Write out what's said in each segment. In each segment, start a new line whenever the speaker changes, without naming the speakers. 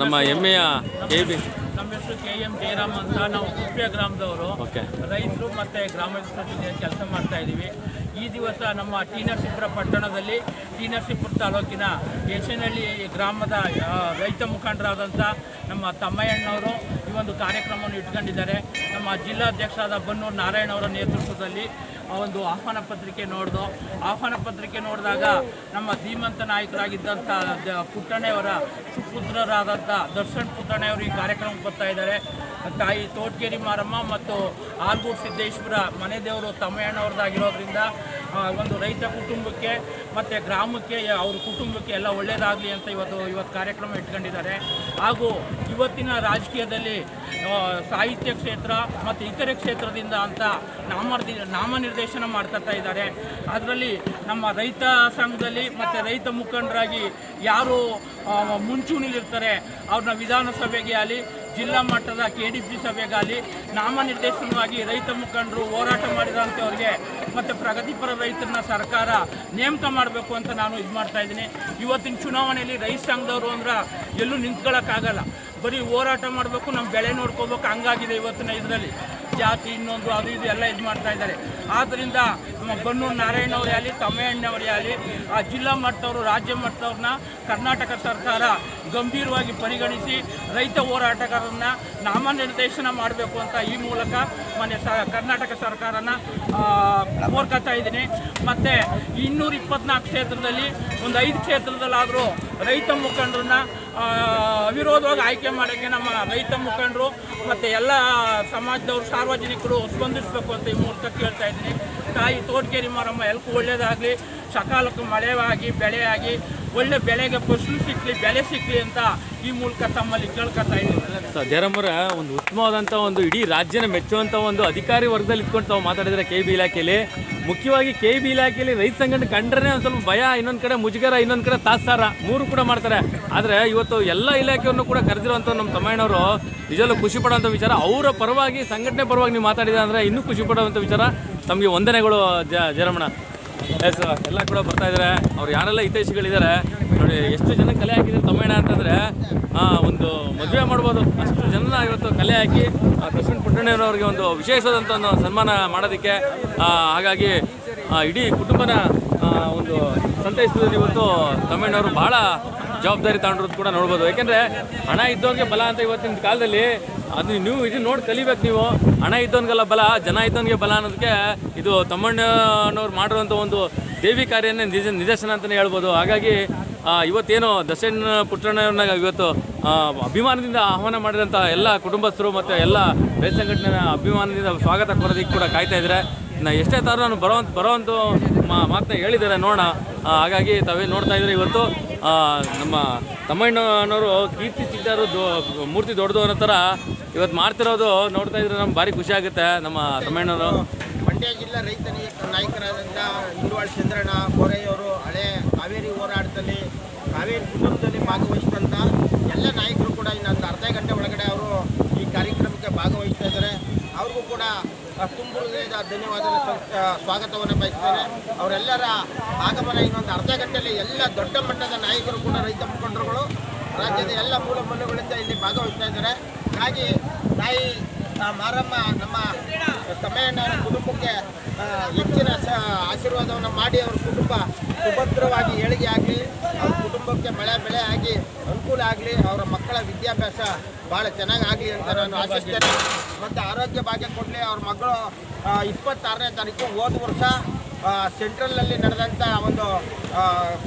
ನಮ್ಮ ಹೆಮ್ಮೆಯ K B.
ನಮ್ಮ ಹೆಸರು ಕೆ ಎಂ ಜಯರಾಮ್ ಅಂತ. ನಾವು ಕುಪ್ಪೆ ಗ್ರಾಮದವರು. ರೈತರು ಮತ್ತು ಗ್ರಾಮಸ್ಥರ ಕೆಲಸ ಮಾಡ್ತಾ ಇದ್ದೀವಿ. ಈ ದಿವಸ ನಮ್ಮ ಟಿ ನರಸೀಪುರ ಪಟ್ಟಣದಲ್ಲಿ ಟಿ ನರಸೀಪುರ ತಾಲೂಕಿನ ಯಶನಹಳ್ಳಿ ಗ್ರಾಮದ ರೈತ ಮುಖಂಡರಾದಂಥ ನಮ್ಮ ತಮ್ಮಯ್ಯಣ್ಣವರು ಈ ಒಂದು ಕಾರ್ಯಕ್ರಮವನ್ನು ಇಟ್ಕೊಂಡಿದ್ದಾರೆ. ನಮ್ಮ ಜಿಲ್ಲಾಧ್ಯಕ್ಷರಾದ ಬನ್ನೂರು ನಾರಾಯಣವರ ನೇತೃತ್ವದಲ್ಲಿ ಒಂದು ಆಹ್ವಾನ ಪತ್ರಿಕೆ ನೋಡ್ದು, ಆಹ್ವಾನ ಪತ್ರಿಕೆ ನೋಡಿದಾಗ ನಮ್ಮ ಧೀಮಂತ ನಾಯಕರಾಗಿದ್ದಂಥ ಪುಟ್ಟಣೆಯವರ ಸುಪುತ್ರರಾದಂಥ ದರ್ಶನ್ ಪುಟ್ಟಣ್ಣವರು ಈ ಕಾರ್ಯಕ್ರಮಕ್ಕೆ ಬರ್ತಾ ಇದ್ದಾರೆ. ತಾಯಿ ತೋಟಗೇರಿ ಮಾರಮ್ಮ ಮತ್ತು ಆಲ್ಗೂರು ಸಿದ್ದೇಶ್ವರ ಮನೆ ದೇವರು ತಮ್ಮಯ್ಯಣ್ಣವ್ರದ್ದಾಗಿರೋದ್ರಿಂದ ಆ, ಒಂದು ರೈತ ಕುಟುಂಬಕ್ಕೆ ಮತ್ತು ಗ್ರಾಮಕ್ಕೆ ಅವ್ರ ಕುಟುಂಬಕ್ಕೆ ಎಲ್ಲ ಒಳ್ಳೆಯದಾಗಲಿ ಅಂತ ಇವತ್ತು ಇವತ್ತು ಕಾರ್ಯಕ್ರಮ ಇಟ್ಕೊಂಡಿದ್ದಾರೆ. ಹಾಗೂ ಇವತ್ತಿನ ರಾಜಕೀಯದಲ್ಲಿ ಸಾಹಿತ್ಯ ಕ್ಷೇತ್ರ ಮತ್ತು ಇತರೆ ಕ್ಷೇತ್ರದಿಂದ ಅಂತ ನಾಮ ನಾಮನಿರ್ದೇಶನ ಮಾಡ್ತಾ ಇದ್ದಾರೆ. ಅದರಲ್ಲಿ ನಮ್ಮ ರೈತ ಸಂಘದಲ್ಲಿ ಮತ್ತು ರೈತ ಮುಖಂಡರಾಗಿ ಯಾರು ಮುಂಚೂಣಿಲಿರ್ತಾರೆ ಅವ್ರನ್ನ ವಿಧಾನಸಭೆಗೆ ಆಗಲಿ ಜಿಲ್ಲಾ ಮಟ್ಟದ ಕೆ ಡಿ ಪಿ ಸಭೆಗಾಗಲಿ ನಾಮನಿರ್ದೇಶನವಾಗಿ ರೈತ ಮುಖಂಡರು ಹೋರಾಟ ಮಾಡಿದಂಥವ್ರಿಗೆ ಮತ್ತು ಪ್ರಗತಿಪರ ರೈತರನ್ನ ಸರ್ಕಾರ ನೇಮಕ ಮಾಡಬೇಕು ಅಂತ ನಾನು ಇದು ಮಾಡ್ತಾ ಇದ್ದೀನಿ. ಇವತ್ತಿನ ಚುನಾವಣೆಯಲ್ಲಿ ರೈತ ಸಂಘದವರು ಅಂದ್ರೆ ಎಲ್ಲೂ ನಿಂತ್ಕೊಳ್ಳೋಕ್ಕಾಗಲ್ಲ ಬರೀ ಹೋರಾಟ ಮಾಡಬೇಕು ನಮ್ಮ ಬೆಳೆ ನೋಡ್ಕೋಬೇಕು, ಹಂಗಾಗಿದೆ ಇವತ್ತಿನ ಇದರಲ್ಲಿ. ಜಾತಿ ಇನ್ನೊಂದು, ಅದು ಇದು ಎಲ್ಲ ಇದು ಮಾಡ್ತಾ ಇದ್ದಾರೆ. ಆದ್ದರಿಂದ ನಮ್ಮ ಬನ್ನೂರು ನಾರಾಯಣವರೇ ಆಗಲಿ ತಮ್ಮಯ್ಯಣ್ಣವರೇ ಆಗಲಿ, ಆ ಜಿಲ್ಲಾ ಮಟ್ಟದವರು ರಾಜ್ಯ ಮಟ್ಟದವ್ರನ್ನ ಕರ್ನಾಟಕ ಸರ್ಕಾರ ಗಂಭೀರವಾಗಿ ಪರಿಗಣಿಸಿ ರೈತ ಹೋರಾಟಗಾರರನ್ನ ನಾಮನಿರ್ದೇಶನ ಮಾಡಬೇಕು ಅಂತ ಈ ಮೂಲಕ ಮನೆ ಸ, ಕರ್ನಾಟಕ ಸರ್ಕಾರನ ಕೋರ್ಕೊತಾ ಇದ್ದೀನಿ. ಮತ್ತು ಇನ್ನೂರ ಇಪ್ಪತ್ನಾಲ್ಕು ಕ್ಷೇತ್ರದಲ್ಲಿ, ಒಂದು ಐದು ಕ್ಷೇತ್ರದಲ್ಲಾದರೂ ರೈತ ಮುಖಂಡರನ್ನ ಅವಿರೋಧವಾಗಿ ಆಯ್ಕೆ ಮಾಡೋಕ್ಕೆ ನಮ್ಮ ರೈತ ಮುಖಂಡರು ಮತ್ತು ಎಲ್ಲ ಸಮಾಜದವರು ಸಾರ್ವಜನಿಕರು ಸ್ಪಂದಿಸಬೇಕು ಅಂತ ಈ ಮೂಲಕ ಕೇಳ್ತಾ ಇದ್ದೀನಿ. ತಾಯಿ ತೋಟಗೇರಿ ಮಾರಮ್ಮ ಎಲ್ಲಕ್ಕೂ ಒಳ್ಳೆಯದಾಗಲಿ ಸಕಾಲಕ್ಕೆ ಮಳೆಯಾಗಿ, ಬೆಳೆಯಾಗಿ ಒಳ್ಳೆ ಬೆಳೆಗೆ ಫಸಲು ಸಿಕ್ಕಲಿ ಬೆಲೆ ಸಿಕ್ಕಲಿ ಅಂತ ಈ ಮೂಲಕ ತಮ್ಮಲ್ಲಿ ಕೇಳ್ಕೊತಾ ಇದ್ದೀನಿ
ಸರ್ ಜಯರಾಮರ ಒಂದು ಉತ್ತಮವಾದಂಥ ಒಂದು ಇಡೀ ರಾಜ್ಯನ ಮೆಚ್ಚುವಂಥ ಒಂದು ಅಧಿಕಾರಿ ವರ್ಗದಲ್ಲಿ ಇಟ್ಕೊಂಡು ತಾವು ಮಾತಾಡಿದ್ರೆ ಕೆ ಬಿ ಇಲಾಖೆಯಲ್ಲಿ. ಮುಖ್ಯವಾಗಿ ಕೆ ಬಿ ಇಲಾಖೆಯಲ್ಲಿ ರೈತ ಸಂಘಟನೆ ಕಂಡ್ರೆ ಒಂದು ಸ್ವಲ್ಪ ಭಯ, ಇನ್ನೊಂದು ಕಡೆ ಮುಜುಗರ, ಇನ್ನೊಂದು ಕಡೆ ತಾತ್ಸಾರ, ಮೂರು ಕೂಡ ಮಾಡ್ತಾರೆ. ಆದರೆ ಇವತ್ತು ಎಲ್ಲ ಇಲಾಖೆಯನ್ನು ಕೂಡ ಕರೆದಿರುವಂಥ ನಮ್ಮ ತಮ್ಮಣ್ಣವರು ನಿಜಲ್ಲೂ ಖುಷಿ ವಿಚಾರ. ಅವರ ಪರವಾಗಿ, ಸಂಘಟನೆ ಪರವಾಗಿ ನೀವು ಮಾತಾಡಿದ ಅಂದರೆ ಇನ್ನೂ ಖುಷಿ ಪಡುವಂಥ ವಿಚಾರ. ತಮಗೆ ವಂದನೆಗಳು, ಜ ಜಯರಮಣ ಎಸ್ ಎಲ್ಲ ಕೂಡ ಬರ್ತಾ ಇದ್ದಾರೆ ಅವ್ರು ಯಾರೆಲ್ಲ ಹಿತೈಷಿಗಳಿದ್ದಾರೆ ನೋಡಿ ಎಷ್ಟು ಜನ ಕಲೆ ಹಾಕಿದ್ದಾರೆ ತಮ್ಮೇಣ ಅಂತಂದರೆ ಒಂದು ಮದುವೆ ಮಾಡ್ಬೋದು. ಅಷ್ಟು ಜನ ಇವತ್ತು ಕಲೆ ಹಾಕಿ ಆ, ದರ್ಶನ್ ಪುಟ್ಟಣ್ಣವ್ರವ್ರಿಗೆ ಒಂದು ವಿಶೇಷವಾದಂಥ ಒಂದು ಸನ್ಮಾನ ಮಾಡೋದಕ್ಕೆ ಹಾಗಾಗಿ ಇಡೀ ಕುಟುಂಬನ ಒಂದು ಸಂತೈಸ್ತದಲ್ಲಿ ಇವತ್ತು ತಮ್ಮಣ್ಣವರು ಭಾಳ ಜವಾಬ್ದಾರಿ ತಗೊಂಡಿರೋದು ಕೂಡ ನೋಡ್ಬೋದು. ಯಾಕೆಂದರೆ ಹಣ ಇದ್ದವನಿಗೆ ಬಲ ಅಂತ ಇವತ್ತಿನ ಕಾಲದಲ್ಲಿ ಅದು ನೀವು ಇದು ನೋಡಿ ಕಲಿಬೇಕು ನೀವು. ಹಣ ಇದ್ದವನಿಗೆಲ್ಲ ಬಲ, ಜನ ಇದ್ದವನಿಗೆ ಬಲ ಅನ್ನೋದಕ್ಕೆ ಇದು ತಮ್ಮಣ್ಣನವ್ರು ಮಾಡಿರುವಂಥ ಒಂದು ದೇವಿ ಕಾರ್ಯನೇ ನಿಜ ನಿದರ್ಶನ ಅಂತಲೇ ಹೇಳ್ಬೋದು. ಹಾಗಾಗಿ ಇವತ್ತೇನು ದಸಣ್ಣ ಪುಟ್ಟಣ್ಣವ್ರನ್ನ ಇವತ್ತು ಅಭಿಮಾನದಿಂದ ಆಹ್ವಾನ ಮಾಡಿದಂಥ ಎಲ್ಲ ಕುಟುಂಬಸ್ಥರು ಮತ್ತು ಎಲ್ಲ ರೈತ ಸಂಘಟನೆ ಅಭಿಮಾನದಿಂದ ಸ್ವಾಗತ ಕೊಡೋದಕ್ಕೆ ಕೂಡ ಕಾಯ್ತಾ ಇದ್ದಾರೆ. ನಾ ಎಷ್ಟೇ ಥರ ನಾನು ಬರೋವಂಥ ಬರೋವಂಥ ಮಾತನ್ನ ಹೇಳಿದ್ದಾರೆ, ನೋಡೋಣ. ಹಾಗಾಗಿ ತಾವೇ ನೋಡ್ತಾ ಇದ್ದಾರೆ ಇವತ್ತು. ನಮ್ಮ ತಮ್ಮಣ್ಣನವರು ಕೀರ್ತಿ ಚಿತ್ತಾರು ದೊ ಮೂರ್ತಿ ದೊಡ್ಡದು ಅನ್ನೋ ಥರ ಇವತ್ತು ಮಾಡ್ತಿರೋದು ನೋಡ್ತಾ ಇದ್ರೆ ನಮ್ಗೆ ಭಾರಿ ಖುಷಿ ಆಗುತ್ತೆ, ನಮ್ಮ ತಮ್ಮಣ್ಣವರು
ಮಂಡ್ಯ ಜಿಲ್ಲಾ ರೈತ ನಾಯಕ- ನಾಯಕರಾದಂಥ ಇಂದುವಾಳ್ ಚಂದ್ರಣ್ಣ ಕೊರೆಯವರು ಹಳೆ ಕಾವೇರಿ ಹೋರಾಟದಲ್ಲಿ, ಕಾವೇರಿ ಕುಟುಂಬದಲ್ಲಿ ಭಾಗವಹಿಸಿದಂಥ ಎಲ್ಲ ನಾಯಕರು ಕೂಡ ಇನ್ನೊಂದು ಅರ್ಧ ಗಂಟೆ ಒಳಗಡೆ ಅವರು ಈ ಕಾರ್ಯಕ್ರಮಕ್ಕೆ ಭಾಗವಹಿಸ್ತಾ ಇದ್ದಾರೆ. ಅವ್ರಿಗೂ ಕೂಡ ಆ, ತುಂಬ ಧನ್ಯವಾದ ಸ್ವಾಗತವನ್ನು ಬಯಸ್ತೇನೆ. ಅವರೆಲ್ಲರ ಆಗಮನ ಇನ್ನೊಂದು ಅರ್ಧ ಗಂಟೆಯಲ್ಲಿ ಎಲ್ಲ ದೊಡ್ಡ ಮಟ್ಟದ ನಾಯಕರು ಕೂಡ ರೈತ ಮುಖಂಡರುಗಳು ರಾಜ್ಯದ ಎಲ್ಲ ಮೂಲ ಮೂಲಗಳಿಂದ ಇಲ್ಲಿ ಭಾಗವಹಿಸ್ತಾ ಇದ್ದಾರೆ. ಹಾಗೆ ತಾಯಿ ಮಾರಮ್ಮ ನಮ್ಮ ತಮ್ಮಯ್ಯಣ್ಣವರ ಕುಟುಂಬಕ್ಕೆ ಹೆಚ್ಚಿನ ಆಶೀರ್ವಾದವನ್ನು ಮಾಡಿ ಅವ್ರ ಕುಟುಂಬ ಸುಭದ್ರವಾಗಿ ಏಳಿಗೆ ಆಗಲಿ. ಅವ್ರ ಕುಟುಂಬಕ್ಕೆ ಮಳೆ ಬೆಳೆ ಆಗಿ ಅನುಕೂಲ ಆಗಲಿ ಅವರ ಮಕ್ಕಳ ವಿದ್ಯಾಭ್ಯಾಸ ಭಾಳ ಚೆನ್ನಾಗಿ ಆಗಲಿ ಅಂತ ನಾನು ಆಶಿಸ್ತೇನೆ ಮತ್ತು ಆರೋಗ್ಯ ಭಾಗ್ಯ ಕೊಡಲಿ. ಅವ್ರ ಮಗಳು ಇಪ್ಪತ್ತಾರನೇ ತಾರೀಕು ಹೋದ ವರ್ಷ ಸೆಂಟ್ರಲ್ನಲ್ಲಿ ನಡೆದಂಥ ಒಂದು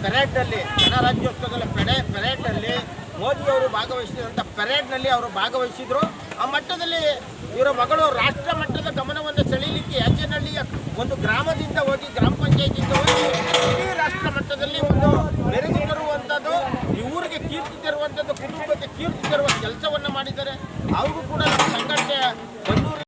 ಪೆರೇಡ್ನಲ್ಲಿ ಗಣರಾಜ್ಯೋತ್ಸವದಲ್ಲಿ ಪೆಡೆ ಪೆರೇಡ್ನಲ್ಲಿ ಮೋದಿಯವರು ಭಾಗವಹಿಸಿದಂಥ ಪೆರೇಡ್ನಲ್ಲಿ ಅವರು ಭಾಗವಹಿಸಿದರು. ಆ ಮಟ್ಟದಲ್ಲಿ ಇವರ ಮಗಳು ರಾಷ್ಟ್ರ ಮಟ್ಟದ ಗಮನವನ್ನು ಸೆಳೀಲಿಕ್ಕೆ ಯಾಚನಹಳ್ಳಿಯ ಒಂದು ಗ್ರಾಮದಿಂದ ಹೋಗಿ ಗ್ರಾಮ ಪಂಚಾಯತಿಯಿಂದ ಹೋಗಿ ಇಡೀ